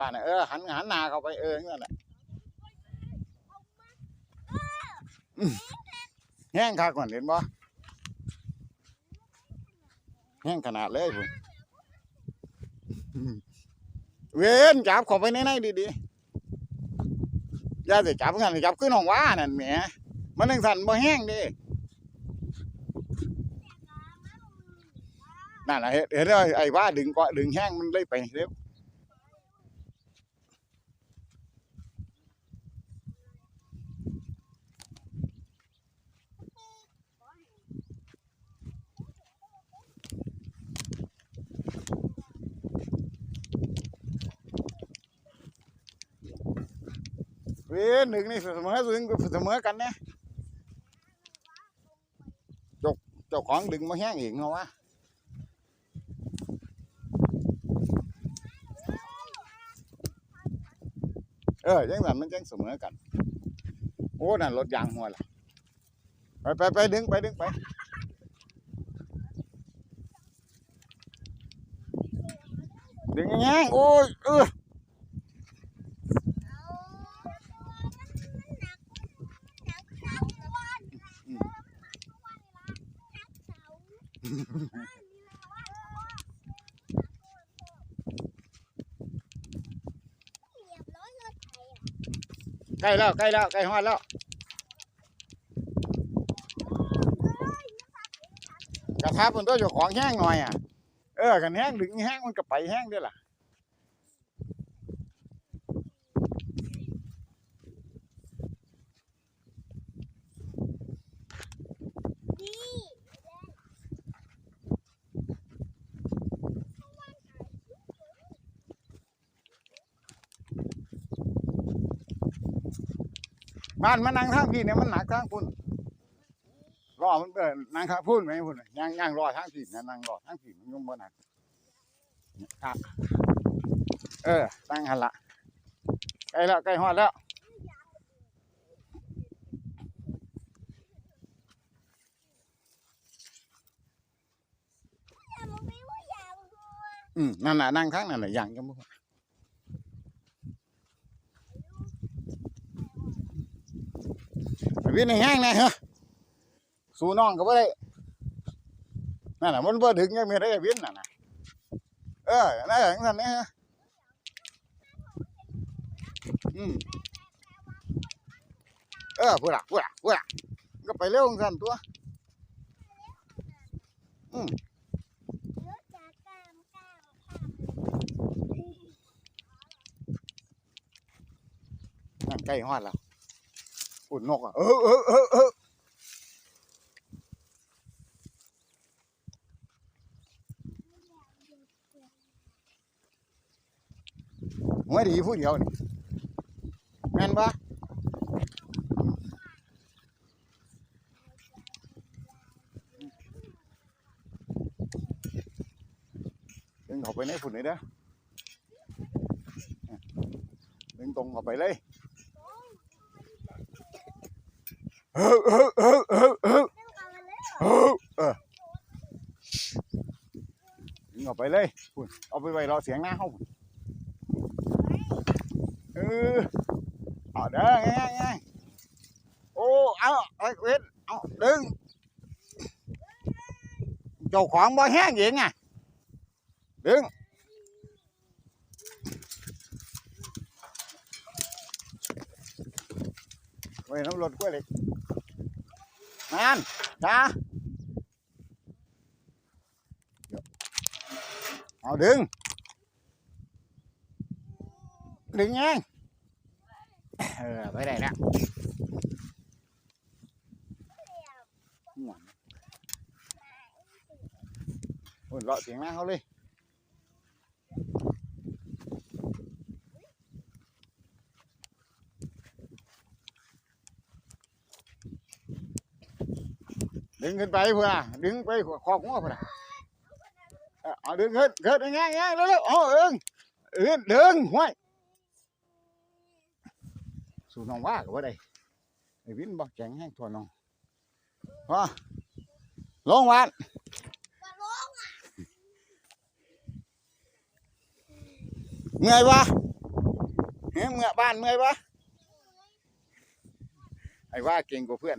ป่านน่ะเออหันหันหน้าเข้าไปเออนั่นแหละอืมแห้งคักก่อนเห็นบ่แห้งขนาดเลยพุ่นอืมเวนจับเข้าไปในในดีๆอย่าสิจับกันจับขึ้นห้องว่านั่นแหมมันจังสั่นบ่แห้งเดินั่นน่ะเห็นเห็นแล้วไอ้ว่าดึงก็ดึงแห้งมันเลยไปเร็ว ว้ยหนึ่งนี่เสมอดึงเสมอกันเนี่ยจ้าเจ้าของดึงมาแห้งอีกเนาะวะเออจังสันมันจังเสมอกัน โอ้นั่นรถยางหัวล่ะไปไปไปดึงไปดึงไปดึงแง่งโอ้ยเออ ใกล้แล้วใกล้แล้วใกล้ฮอดแล้วกระทะบนตัวเจ้าของแห้งหน่อยอะเออกันแห้งดึงแห้งมันก็ไปแห้งด้วยล่ะ บ้านมันนั่งทางพี่เนี่ยมันหนักทางพุ่นรอมันเออนั่งทางพุ่นไหมพุ่นย่างย่างรอทางพี่นะนั่งรอทางพี่มันยุ่งบ่หนักอะเออตั้งหันละใกล้แล้วใกล้ฮอดแล้วอืมนั่นน่ะนั่งข้างนั่นแหละอย่างจังบ่ วิ่งในแห้งนะฮะสู้น้องก็บ่ได้นั่นน่ะมันบ่ถึงยังไม่ได้วิ่งน่ะนะเออนั่นอย่างนั้นนะฮะอืมเออพูดละพูดละพูดละก็ไปเร็วของสั่นตัวนั่นใกล้ฮอดแล้ว ปุ่นนกอะ เออเออเออเออไม่ดีผู้เดียวนี่แม่นปะเดึงเข้าไปในฝุ่นเลยเด้อดึงตรงเข้าไปเลย เออเออเออเออเออเออเออ ยิงออกไปเลยพุ่นเอาไปไว้รอเสียงหน้าเขาพุ่นเออเอาเด้อไงไงโอ้เอาไอ้เวทเอาดึงเจ้าของบ่แห้งเองอะดึง ไว้น้ำรถกล้วยเหล็กนั่นจ้าเอาดึง ดึงไงเออไปได้แล้วหวานโอ้ยเลาะเสียงหน้าเขาเลย ดึงขึ้นไปเพื่อดึงไปขอกหัวเพื่อเอาเอดึงขึ้นขึ้นง่ายง่ายเร็วๆเอาเอิงเอิงดึงห้วยสู่น้องว่าก็ว่าได้ไอ้วินบอกแข็งแห้งตัวน้องพอลงวันเมื่อยวะเฮ้ยเมื่อบ้านเมื่อยปะไอ้ว่าเก่งกว่าเพื่อน